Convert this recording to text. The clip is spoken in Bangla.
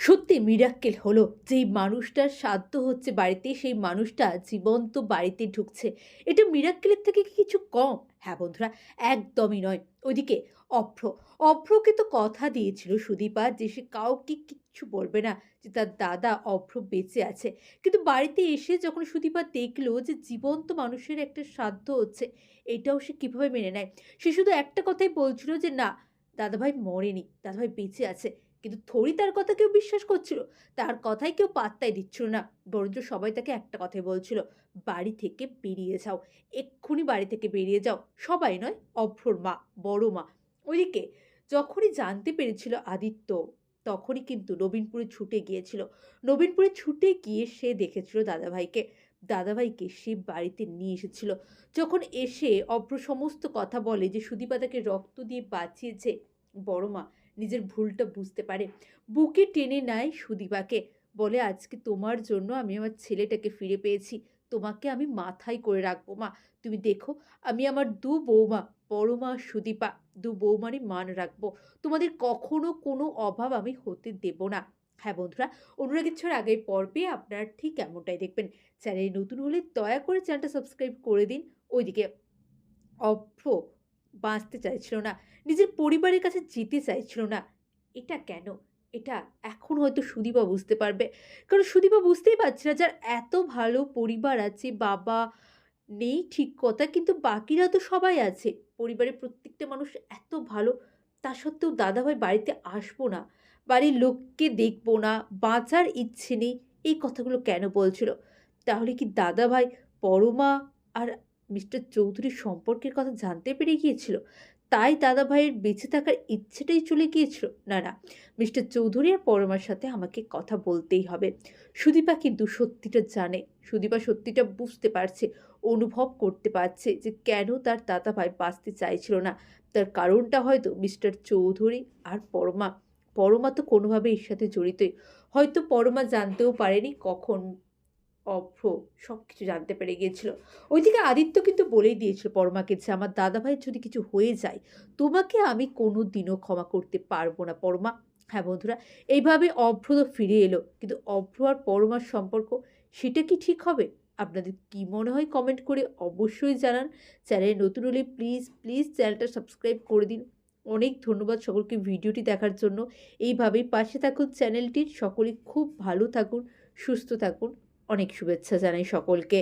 সত্যি মিরাক্কেল হলো যেই মানুষটার সাধ্য হচ্ছে বাড়িতে, সেই মানুষটা জীবন্ত বাড়িতে ঢুকছে। এটা মিরাক্কেলের থেকে কিছু কম? হ্যাঁ বন্ধুরা, একদমই নয়। ওইদিকে অভ্র, অভ্রকে তো কথা দিয়েছিল সুদীপা যে সে কাউকে কিচ্ছু বলবে না, যে তার দাদা অভ্র বেঁচে আছে। কিন্তু বাড়িতে এসে যখন সুদীপা দেখল যে জীবন্ত মানুষের একটা সাধ্য হচ্ছে, এটাও সে কীভাবে মেনে নেয়? সে শুধু একটা কথাই বলছিল যে, না, দাদাভাই মরেনি, দাদাভাই বেঁচে আছে। কিন্তু থরি তার কথা কেউ বিশ্বাস করছিল, তার কথাই কেউ পাত্তাই দিচ্ছিল না। বরঞ্চ সবাই তাকে একটা কথাই বলছিল, বাড়ি থেকে বেরিয়ে যাও, এক্ষুনি বাড়ি থেকে বেরিয়ে যাও। সবাই নয়, অভ্রর মা, বড় মা। ওইদিকে যখনই জানতে পেরেছিল আদিত্য, তখনই কিন্তু নবীনপুরে ছুটে গিয়েছিল। নবীনপুরে ছুটে গিয়ে সে দেখেছিল দাদাভাইকে। দাদাভাইকে সে বাড়িতে নিয়ে এসেছিল। যখন এসে অভ্র সমস্ত কথা বলে যে সুদীপা তাকে রক্ত দিয়ে বাঁচিয়েছে, বড় মা নিজের ভুলটা বুঝতে পারে। বুকে টেনে নেয় সুদীপাকে, বলে, আজকে তোমার জন্য আমি আমার ছেলেটাকে ফিরে পেয়েছি। তোমাকে আমি মাথায় করে রাখব, মা। তুমি দেখো, আমি আমার দু বৌমা বড় মা সুদীপা, দু বৌমারই মান রাখব। তোমাদের কখনো কোনো অভাব আমি হতে দেব না। হ্যাঁ বন্ধুরা অনুরাগের ছড় আগে পর্বে আপনারা ঠিক এমনটাই দেখবেন। চ্যানেলে নতুন হলে দয়া করে চ্যানেলটা সাবস্ক্রাইব করে দিন। ওইদিকে অভ্র বাঁচতে চাইছিল না, নিজের পরিবারের কাছে যেতে চাইছিল না। এটা কেন? এটা এখন হয়তো সুদীপা বুঝতে পারবে। কারণ সুদীপা বুঝতেই পারছে না যার এত ভালো পরিবার আছে, বাবা নেই ঠিক কথা, কিন্তু বাকিরা তো সবাই আছে। পরিবারের প্রত্যেকটা মানুষ এত ভালো, তা সত্ত্বেও দাদাভাই বাড়িতে আসব না, বাড়ির লোককে দেখব না, বাঁচার ইচ্ছে নেই, এই কথাগুলো কেন বলছিল? তাহলে কি দাদাভাই পরমা আর মিস্টার চৌধুরীর সম্পর্কের কথা জানতে পেরে গিয়েছিল। তাই দাদা ভাইয়ের বেঁচে থাকার ইচ্ছেটাই চলে গিয়েছিল। না না, মিস্টার চৌধুরী আর পরমার সাথে আমাকে কথা বলতেই হবে। সুদীপা কিন্তু সত্যিটা জানে। সুদীপা সত্যিটা বুঝতে পারছে, অনুভব করতে পারছে যে কেন তার দাদা ভাই বাঁচতে চাইছিল না। তার কারণটা হয়তো মিস্টার চৌধুরী আর পরমা। পরমা তো কোনোভাবে এর সাথে জড়িতই। হয়তো পরমা জানতেও পারেনি কখন অভ্র সব কিছু জানতে পেরে গিয়েছিল। ওইদিকে আদিত্য কিন্তু বলেই দিয়েছিল পরমাকে যে, আমার দাদাভাইয়ের যদি কিছু হয়ে যায়, তোমাকে আমি কোনো দিনও ক্ষমা করতে পারব না, পরমা। হ্যাঁ বন্ধুরা, এইভাবে অভ্র তো ফিরে এলো, কিন্তু অভ্র আর পরমার সম্পর্ক, সেটা কি ঠিক হবে? আপনাদের কি মনে হয় কমেন্ট করে অবশ্যই জানান। চ্যানেলে নতুন হলে প্লিজ প্লিজ চ্যানেলটা সাবস্ক্রাইব করে দিন। অনেক ধন্যবাদ সকলকে ভিডিওটি দেখার জন্য। এইভাবেই পাশে থাকুন চ্যানেলটির। সকলে খুব ভালো থাকুন, সুস্থ থাকুন। অনেক শুভেচ্ছা জানাই সকলকে।